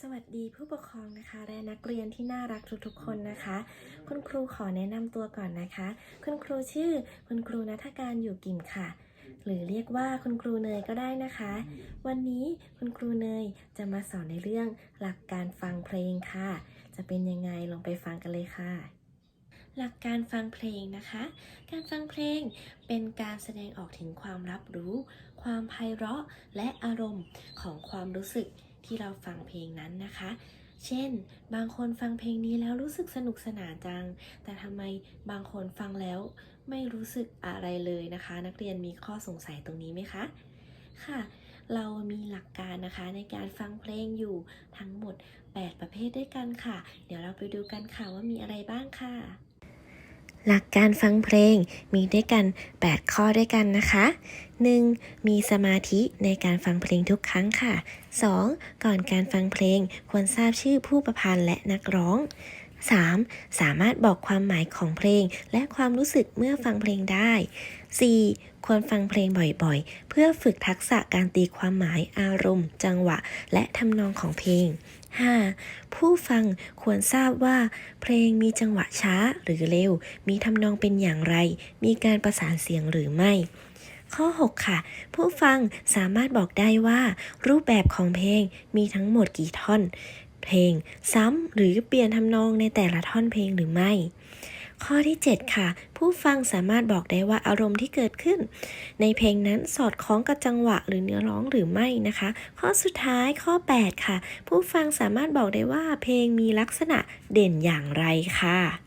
สวัสดีผู้ปกครองนะคะและนักเรียนที่น่ารักทุกๆคนนะคะ คุณครูขอแนะนำตัวก่อนนะคะ คุณครูชื่อคุณครูนัทการอยู่กิมค่ะ หรือเรียกว่าคุณครูเนยก็ได้นะคะ วันนี้คุณครูเนยจะมาสอนในเรื่องหลักการฟังเพลงค่ะ จะเป็นยังไงลองไปฟังกันเลยค่ะหลักการฟังเพลงนะคะ การฟังเพลงเป็นการแสดงออกถึงความรับรู้ ความไพเราะและอารมณ์ของความรู้สึก ที่เราฟังเพลงนั้นนะคะ เช่น บางคนฟังเพลงนี้แล้วรู้สึกสนุกสนานจัง แต่ทำไมบางคนฟังแล้วไม่รู้สึกอะไรเลยนะคะ นักเรียนมีข้อสงสัยตรงนี้ไหมคะ ค่ะ เรามีหลักการนะคะในการฟังเพลงอยู่ทั้งหมด 8 ประเภทด้วยกันค่ะ เดี๋ยวเราไปดูกันค่ะว่ามีอะไรบ้างค่ะ หลักการฟังเพลงมีด้วยกัน 8 ข้อด้วยกันนะคะ 1. มีสมาธิในการฟังเพลงทุกครั้งค่ะ 2. ก่อนการฟังเพลงควรทราบชื่อผู้ประพันธ์และนักร้อง 3. สามารถบอกความหมายของเพลงและความรู้สึกเมื่อฟังเพลงได้ 4. ควรฟังเพลงบ่อยๆ เพื่อฝึกทักษะการตีความหมายอารมณ์ จังหวะ และทำนองของเพลง 5. ผู้ฟังควรทราบว่า เพลงมีจังหวะช้าหรือเร็ว มีทำนองเป็นอย่างไร มีการประสานเสียงหรือไม่ ข้อ 6 ค่ะ ผู้ฟังสามารถบอกได้ว่า รูปแบบของเพลงมีทั้งหมดกี่ท่อน เพลงซ้ำหรือเปลี่ยนทำนองในแต่ละท่อนเพลงหรือไม่ ข้อที่ 7 ค่ะ ผู้ฟังสามารถบอกได้ว่าอารมณ์ที่เกิดขึ้น ในเพลงนั้นสอดคล้องกับจังหวะหรือเนื้อร้องหรือไม่นะคะ ข้อสุดท้ายข้อ 8 ค่ะ ผู้ฟังสามารถบอกได้ว่าเพลงมีลักษณะเด่นอย่างไรค่ะ